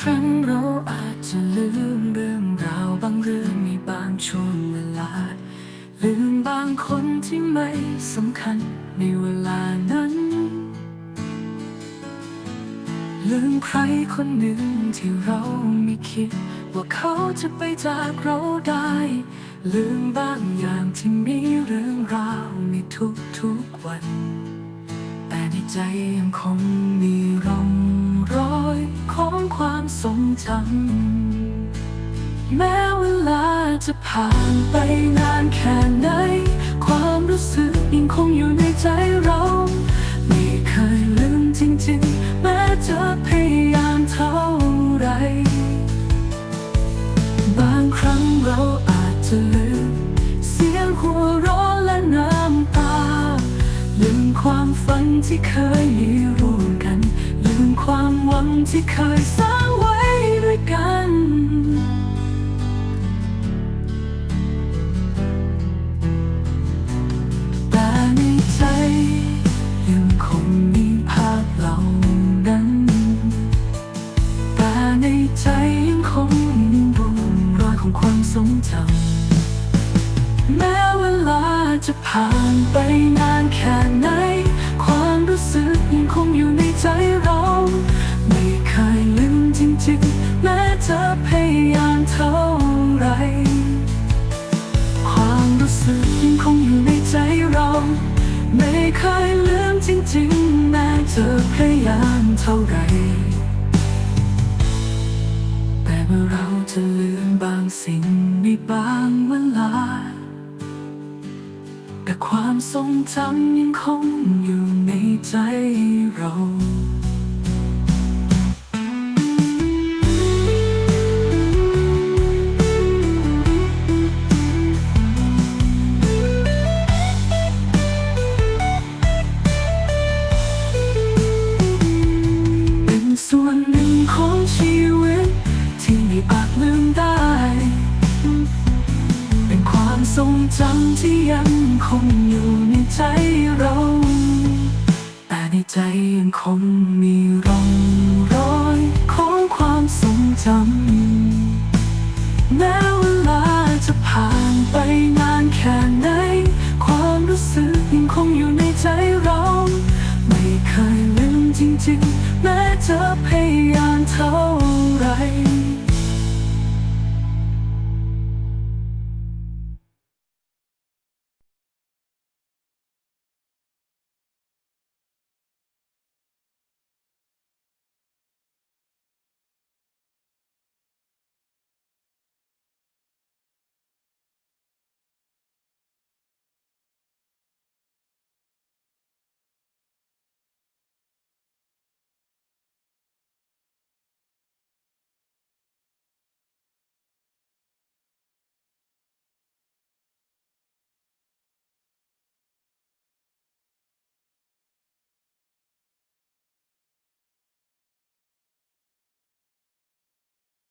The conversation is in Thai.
ครั้งเราอาจจะลืมเรื่องราวบางเรื่องในบางช่วงเวลา ลืมบางคนที่ไม่สำคัญในเวลานั้น ลืมใครคนหนึ่งที่เราไม่คิด ว่าเขาจะไปจากเราได้ ลืมบางอย่างที่มีเรื่องราวในทุกๆวัน แต่ในใจยังคงมี ความทรงจำแม้เวลาจะผ่านไปนานแค่ไหน ความรู้สึกยังคงอยู่ในใจเรา ไม่เคยลืมจริงๆ แม้จะพยายามเท่าไร บางครั้งเราอาจจะลืม เสียงหัวเราะและน้ำตา ลืมความฝันที่เคยมีร่วมกัน ลืมความหวังที่เคยสร้างไว้ด้วย กัน แต่ในใจยังคงมีภาพเหล่านั้น แต่ในใจยังคงมีร่องรอยของความทรงจำแม้เวลาจะผ่านไปนานแค่ไหน เท่าไร ความรู้สึกยังคงอยู่ในใจเรา ไม่เคยลืมจริงๆ แม้จะพยายามเท่าไร แต่เมื่อเราจะลืมบางสิ่งในบางเวลา แต่ความทรงจำยังคงอยู่ในใจเรา ของชีวิต ที่ไม่อาจลืมได้ เป็นความทรงจำที่ยังคงอยู่ในใจเรา แต่ในใจยังคงมีร่องรอยของความทรงจำแม้เวลาจะผ่านไปนานแค่ไหน ความรู้สึกยังคงอยู่ในใจเรา ไม่เคยลืมจริงๆ แม้จะพย เท่าไร